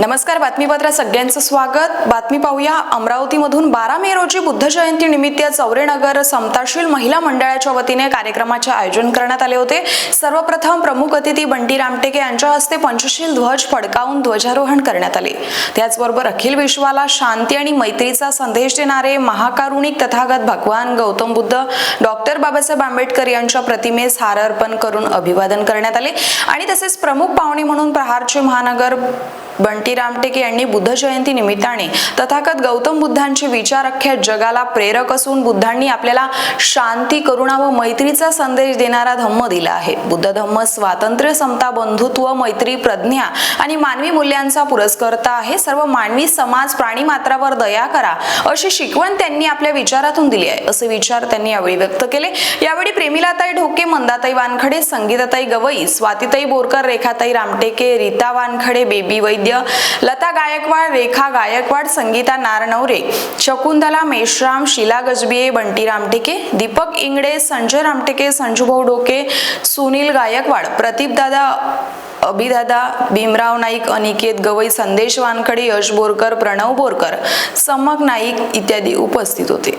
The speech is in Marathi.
नमस्कार बातमीपत्रात सगळ्यांचं स्वागत. बातमी पाहूया. अमरावतीमधून बारा मे रोजी बुद्ध जयंती निमित्त चौरेनगर समताशील महिला मंडळाच्या वतीने कार्यक्रमाचे आयोजन करण्यात आले होते. सर्वप्रथम प्रमुख अतिथी बंटी रामटेके यांच्या हस्ते पंचशील ध्वज फडकावून ध्वजारोहण करण्यात आले. त्याचबरोबर अखिल विश्वाला शांती आणि मैत्रीचा संदेश देणारे महाकारुणिक तथागत भगवान गौतम बुद्ध डॉक्टर बाबासाहेब आंबेडकर यांच्या प्रतिमेस हार अर्पण करून अभिवादन करण्यात आले. आणि तसेच प्रमुख पाहुणे म्हणून प्रहारचे महानगर बंटी रामटेके यांनी बुद्ध जयंती निमित्ताने तथागत गौतम बुद्धांचे विचार अख्ख्या जगाला प्रेरक असून बुद्धांनी आपल्याला शांती करुणा व मैत्रीचा संदेश देणारा धम्म दिला आहे. बुद्ध धम्म स्वातंत्र्य समता बंधुत्व मैत्री प्रज्ञा आणि मानवी मूल्यांचा पुरस्कर्ता आहे. सर्व मानवी समाज प्राणी मात्रावर दया करा अशी शिकवण त्यांनी आपल्या विचारातून दिली आहे. असे विचार त्यांनी यावेळी व्यक्त केले. यावेळी प्रेमिलाताई ढोके मंदाताई वानखडे संगीताताई गवई स्वातीताई बोरकर रेखाताई रामटेके रीता वानखडे बेबी वैद्य लता गायकवाड रेखा गायकवाड संगीता नारनवरे शकुंतला मेश्राम शीला गजबिये बंटी रामटेके दीपक इंगडे संजय रामटेके संजूभाऊ डोके सुनील गायकवाड प्रतीपदादा अभिदादा भीमराव नाईक अनिकेत गवई संदेश वानखडे यश बोरकर प्रणव बोरकर समक नाईक इत्यादी उपस्थित होते.